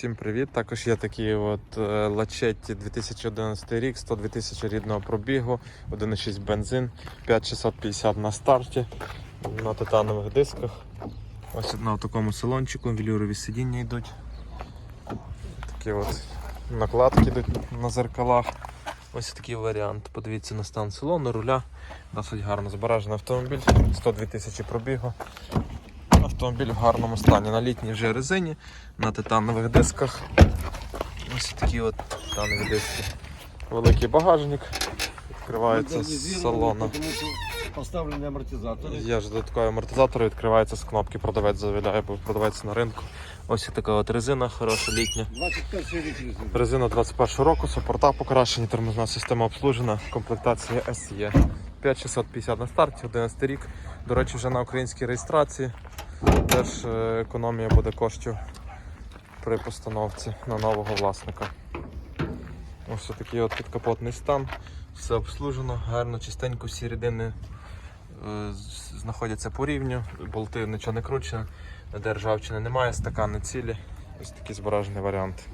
Всім привіт! Також є такі от е, Лачетті 2011 рік, 102 тисячі рідного пробігу, 1,6 бензин, 5650 на старті, на титанових дисках. Ось на такому салончику, велюрові сидіння йдуть. Такі от накладки йдуть на зеркалах. Ось такий варіант. Подивіться на стан салону, руля. Досить гарно збережений автомобіль, 102 тисячі пробігу. Автомобіль в гарному стані. На літній вже резині, на титанових дисках. Ось такі от титанові диски. Великий багажник. Відкривається з салону. Поставлені амортизатори. Є ж додаткові амортизатори, відкривається з кнопки, продавець завіляє, бо продавець на ринку. Ось така от резина, хороша літня. 21 рік резина. Резина 21 року, супорта покращені, тормозна система обслужена, комплектація SE. 5650 на старті, 11 рік. До речі, вже на українській реєстрації. Теж е, економія буде коштів при постановці на нового власника. Ось такий от підкапотний стан. Все обслужено, гарно, чистенько, всі рідини е, знаходяться по рівню, болти нічого не кручено, державчини немає, стакани цілі. Ось такий збережений варіант.